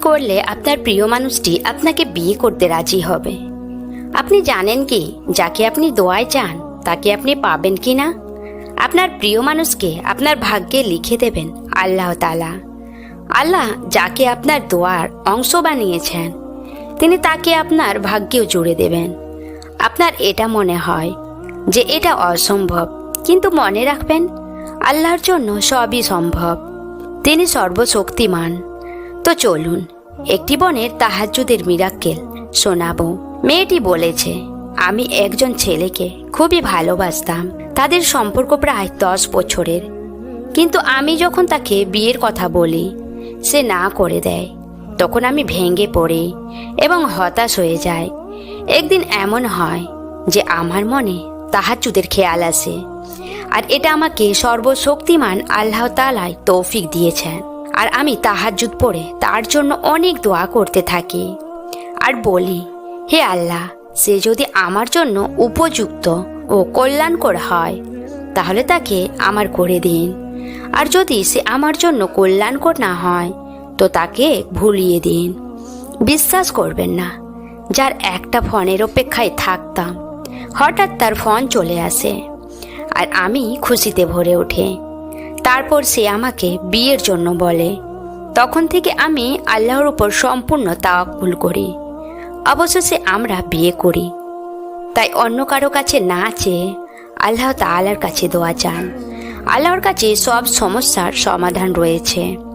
করলে আপনার প্রিয় মানুষটি আপনাকে বিয়ে করতে রাজি হবে। আপনি জানেন কি, যাকে আপনি দোয়ায় চান, তাকে আপনি পাবেন কি না? আপনার প্রিয় মানুষকে আপনার ভাগ্যে লিখে দেবেন আল্লাহ তালা আল্লাহ যাকে আপনার দোয়ার অংশ বানিয়েছেন, তিনি তাকে আপনার ভাগ্যেও জুড়ে দেবেন। আপনার এটা মনে হয় যে এটা অসম্ভব, কিন্তু মনে রাখবেন, আল্লাহর জন্য সবই সম্ভব। তিনি সর্বশক্তিমান। তো চলুন, একটি বনের তাহাজ্জুদের মিরাক্কেল। শোনাবো, মেয়েটি বলেছে, আমি একজন ছেলেকে খুবই ভালোবাসতাম, তাদের সম্পর্ক প্রায় দশ বছরের। কিন্তু আমি যখন তাকে বিয়ের কথা বলি, সে না করে দেয়। তখন আমি ভেঙে পড়ি এবং হতাশ হয়ে যাই। একদিন এমন হয় যে আমার মনে তাহাজ্জুদের খেয়াল আসে। আর এটা আমাকে সর্বশক্তিমান আল্লাহ তালায় তৌফিক দিয়েছেন। আর আমি তাহাজ্জুদ পড়ে তার জন্য অনেক দোয়া করতে থাকি। আর বলি, হে আল্লাহ, সে যদি আমার জন্য উপযুক্ত ও কল্যাণকর হয়, তাহলে তাকে আমার করে দিন। আর যদি সে আমার জন্য কল্যাণকর না হয়, তো তাকে ভুলিয়ে দিন। বিশ্বাস করবেন না, যার একটা ফোনের অপেক্ষায় থাকতাম, হঠাৎ তার ফোন চলে আসে, আর আমি খুশিতে ভরে ওঠে। তারপর সে আমাকে বিয়ের জন্য বলে। তখন থেকে আমি আল্লাহর উপর সম্পূর্ণ তাওয়াক্কুল করি। অবশেষে আমরা বিয়ে করি। তাই অন্য কারও কাছে না চেয়ে আল্লাহ তা আল্লাহর কাছে দোয়া চান। আল্লাহর কাছে সব সমস্যার সমাধান রয়েছে।